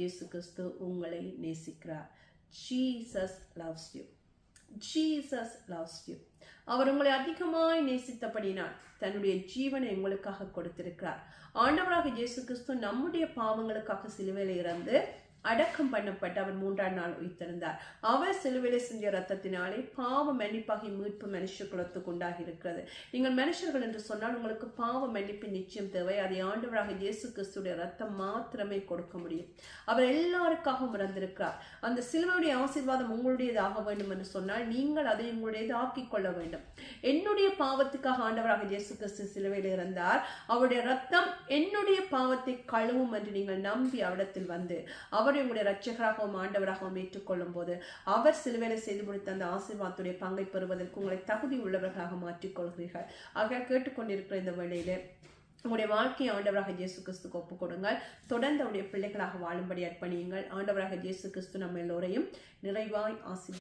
இயேசு கிறிஸ்து உங்களை நேசிக்கிறார். Jesus loves you Jesus loves you அவர் உங்களை அதிகமாய் நேசித்தபடினால் தன்னுடைய ஜீவனை உங்களுக்காக கொடுத்திருக்கிறார். ஆண்டவராக இயேசு கிறிஸ்து நம்முடைய பாவங்களுக்காக சிலுவையில் இறந்து அடக்கம் பண்ணப்பட்டு அவர் மூன்றாம் நாள் உயிர்த்திருந்தார் அவர் சிலுவையில செஞ்ச ரத்தத்தினாலே பாவ மன்னிப்பாகி மீட்பு மனுஷ குலத்துக்கு உண்டாகி இருக்கிறது நீங்கள் மனுஷர்கள் என்று சொன்னால் உங்களுக்கு பாவ மன்னிப்பு நிச்சயம் தேவை. அதை ஆண்டவராக இயேசு கிறிஸ்துடைய ரத்தம் மாத்திரமே கொடுக்க முடியும். அவர் எல்லாருக்காகவும் இறந்திருக்கிறார். அந்த சிலுவையுடைய ஆசீர்வாதம் உங்களுடையதாக வேண்டும் என்று சொன்னால் நீங்கள் அதை உங்களுடையது ஆக்கிக் கொள்ள வேண்டும். என்னுடைய பாவத்துக்காக ஆண்டவராக இயேசு கிறிஸ்து சிலுவையில் இருந்தார் அவருடைய ரத்தம் என்னுடைய பாவத்தை கழுவும் என்று நீங்கள் நம்பி அவரிடத்தில் வந்து அவர் அவரை உங்களுடைய ரட்சகராகவும் ஆண்டவராகவும் ஏற்றுக்கொள்ளும் போது அவர் சிலுவையில செய்து முடித்த அந்த ஆசீர்வாதத்துடைய பங்கை பெறுவதற்கு உங்களை தகுதி உள்ளவர்களாக மாற்றிக்கொள்கிறீர்கள் ஆக கேட்டுக்கொண்டிருக்கிற இந்த வேளையிலே உங்களுடைய வாழ்க்கையை ஆண்டவராக இயேசு கிறிஸ்துக்கு ஒப்புக் கொடுங்கள் தொடர்ந்து அவருடைய பிள்ளைகளாக வாழும்படி அர்ப்பணியுங்கள். ஆண்டவராக இயேசு கிறிஸ்து நம்ம எல்லோரையும் நிறைவாய் ஆசி